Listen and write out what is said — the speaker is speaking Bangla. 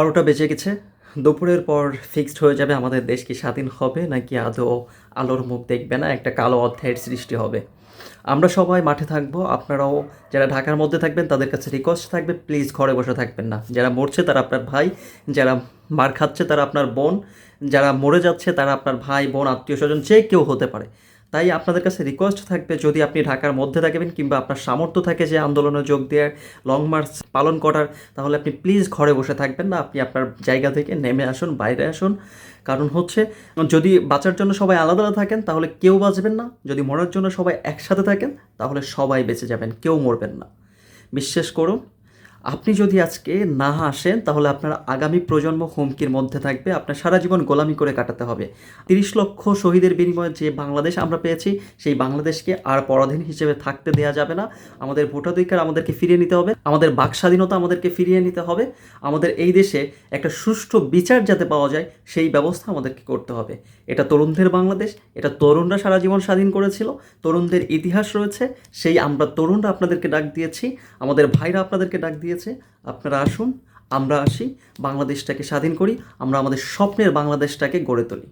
বারোটা বেজে গেছে। দুপুরের পর ফিক্সড হয়ে যাবে আমাদের দেশ কি স্বাধীন হবে, নাকি আদৌ আলোর মুখ দেখবে না, একটা কালো অধ্যায়ের সৃষ্টি হবে। আমরা সবাই মাঠে থাকব, আপনারাও যারা ঢাকার মধ্যে থাকবেন, তাদের কাছে রিকোয়েস্ট থাকবে প্লিজ ঘরে বসে থাকবেন না। যারা মরছে, তারা আপনার ভাই, যারা মার খাচ্ছে, তারা আপনার বোন, যারা মরে যাচ্ছে, তারা আপনার ভাই, বোন, আত্মীয় স্বজন, যে কেউ হতে পারে। তাই আপনাদের কাছে রিকোয়েস্ট থাকবে, যদি আপনি ঢাকার মধ্যে থাকবেন কিংবা আপনার সামর্থ্য থাকে যে আন্দোলনে যোগ দেওয়ার লং মার্চ পালন করার, তাহলে আপনি প্লিজ ঘরে বসে থাকবেন না। আপনি আপনার জায়গা থেকে নেমে আসুন, বাইরে আসুন। কারণ হচ্ছে, যদি বাঁচার জন্য সবাই আলাদা আলাদা থাকেন, তাহলে কেউ বাঁচবেন না। যদি মরার জন্য সবাই একসাথে থাকেন, তাহলে সবাই বেঁচে যাবেন, কেউ মরবেন না। বিশ্বাস করুন আপনি যদি আজকে না আসেন, তাহলে আপনার আগামী প্রজন্ম হুমকির মধ্যে থাকবে। আপনার সারা জীবন গোলামি করে কাটাতে হবে। তিরিশ লক্ষ শহীদের বিনিময়ে যে বাংলাদেশ আমরা পেয়েছি, সেই বাংলাদেশকে আর পরাধীন হিসেবে থাকতে দেওয়া যাবে না। আমাদের ভোটাধিকার আমাদেরকে ফিরিয়ে নিতে হবে। আমাদের বাক স্বাধীনতা আমাদেরকে ফিরিয়ে নিতে হবে। আমাদের এই দেশে একটা সুষ্ঠু বিচার যাতে পাওয়া যায়, সেই ব্যবস্থা আমাদেরকে করতে হবে। এটা তরুণদের বাংলাদেশ, এটা তরুণরা সারা জীবন স্বাধীন করেছিল, তরুণদের ইতিহাস রয়েছে, সেই আমরা তরুণরা আপনাদেরকে ডাক দিয়েছি, আমাদের ভাইরা আপনাদেরকে ডাক দিয়েছে আপনারা আসুন আমরা আসি বাংলাদেশটাকে স্বাধীন করি আমরা আমাদের স্বপ্নের বাংলাদেশটাকে গড়ে তুলি।